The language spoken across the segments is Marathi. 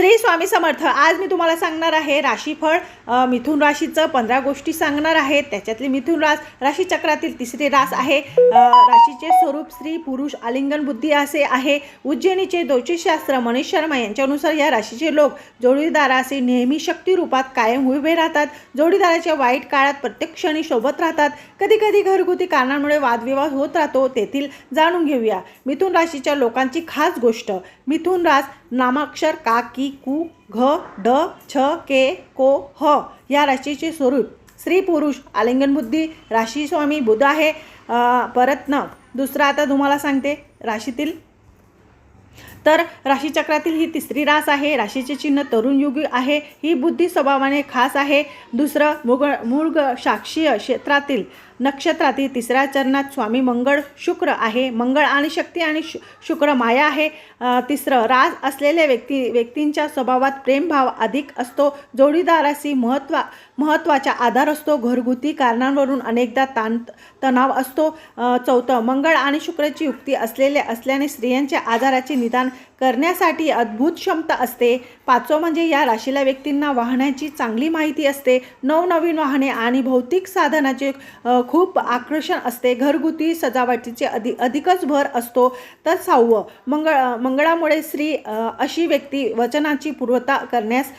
श्री स्वामी समर्थ आज मी तुम्हाला सांगणार आहे राशीफळ. मिथुन राशीचं पंधरा गोष्टी सांगणार आहे. त्याच्यातली मिथुन रास राशीचक्रातील तिसरी रास आहे. राशीचे स्वरूप स्त्री पुरुष आलिंगन बुद्धी असे आहे. उज्जैनीचे ज्योतिषशास्त्र मनीष शर्मा यांच्यानुसार या राशीचे लोक जोडीदाराशी नेहमी शक्ती रूपात कायम उभे राहतात. जोडीदाराच्या वाईट काळात प्रत्येक क्षणी सोबत राहतात. कधी कधी घरगुती कारणांमुळे वादविवाद होत राहतो. तेथील जाणून घेऊया. मिथुन राशीच्या लोकांची खास गोष्ट. मिथुन रास नामाक्षर का कु घ ड छ के को ह या राशीचे स्वरूप. स्त्री पुरुष आलिंगन बुद्धी राशी स्वामी बुध आहे. अं, परत न. दुसरा आता तुम्हाला सांगते राशीतील. तर राशीचक्रातील ही तिसरी रास आहे. राशीचे चिन्ह तरुण युगी आहे. ही बुद्धी स्वभावाने खास आहे. दुसरं मुग मूळ साक्षीय क्षेत्रातील नक्षत्रातील तिसऱ्या चरणात स्वामी मंगळ शुक्र आहे. मंगळ आणि शक्ती आणि शु शुक्र माया आहे. तिसरं राज असलेल्या व्यक्ती व्यक्तींच्या स्वभावात प्रेमभाव अधिक असतो. जोडीदाराशी महत्त्वा महत्त्वाचा आधार असतो. घरगुती कारणांवरून अनेकदा ताण तणाव असतो. चौथं मंगळ आणि शुक्रची युक्ती असलेले असल्याने स्त्रियांच्या आजाराचे निदान करण्यासाठी अद्भुत क्षमता असते. पाचवं म्हणजे या राशीला व्यक्तींना वाहनाची चांगली माहिती असते. नवनवीन वाहने आणि भौतिक साधनाचे खूप आकर्षण असते. घरगुती सजावटीचे अधि अधिकच भर असतो. तर सहावं मंगळ मंगळामुळे स्त्री अशी व्यक्ती वचनाची पूर्वता करण्यास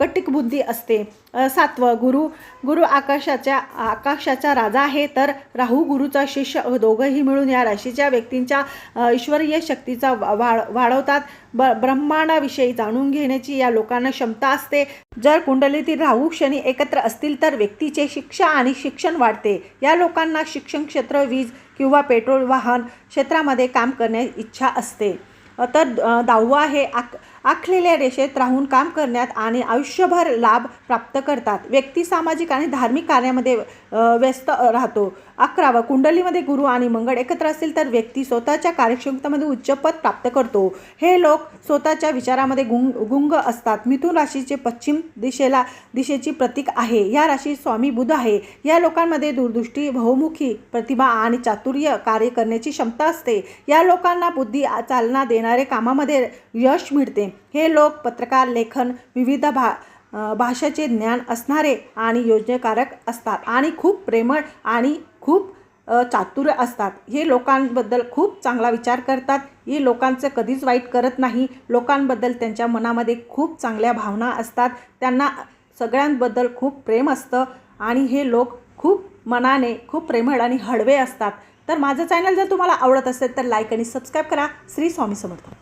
कटिकबुद्धी असते. सातवं गुरु गुरु आकाशाच्या आकाशाचा राजा आहे तर राहू गुरुचा शिष्य दोघंही मिळून या राशीच्या व्यक्तींच्या ईश्वरीय शक्तीचा वा- वाढ वाढवतात. ब ब्रह्मांडाविषयी जाणून घेण्याची या लोकांना क्षमता असते. जर कुंडलीतील राहू क्षणी एकत्र असतील तर व्यक्तीचे शिक्षा आणि शिक्षण वाढते. या लोकांना शिक्षण क्षेत्र वीज किंवा पेट्रोल वाहन क्षेत्रामध्ये काम करण्याची इच्छा असते. तर दहावं आहे आक आखलेल्या रेषेत राहून काम करण्यात आणि आयुष्यभर लाभ प्राप्त करतात. व्यक्ती सामाजिक आणि धार्मिक कार्यामध्ये व्यस्त राहतो. अकरावं कुंडलीमध्ये गुरु आणि मंगळ एकत्र असतील तर व्यक्ती स्वतःच्या कार्यक्षमतेमध्ये उच्चपद प्राप्त करतो. हे लोक स्वतःच्या विचारामध्ये गुंग गुंग असतात. मिथुन राशीचे पश्चिम दिशेला दिशेची प्रतीक आहे. या राशी स्वामी बुध आहे. या लोकांमध्ये दूरदृष्टी बहुमुखी प्रतिभा आणि चातुर्य कार्य करण्याची क्षमता असते. या लोकांना बुद्धी चालना देणारे कामामध्ये यश मिळते. हे लोक पत्रकार लेखन विविध भा भाषेचे ज्ञान असणारे आणि योजनेकारक असतात आणि खूप प्रेमळ आणि खूप चातुर्य असतात. हे लोकांबद्दल खूप चांगला विचार करतात. हे लोकांचं कधीच वाईट करत नाही. लोकांबद्दल त्यांच्या मनामध्ये खूप चांगल्या भावना असतात. त्यांना सगळ्यांबद्दल खूप प्रेम असतं आणि हे लोक खूप मनाने खूप प्रेमळ आणि हळवे असतात. तर माझं चॅनल जर तुम्हाला आवडत असेल तर लाईक आणि सबस्क्राईब करा. श्री स्वामी समर्थ.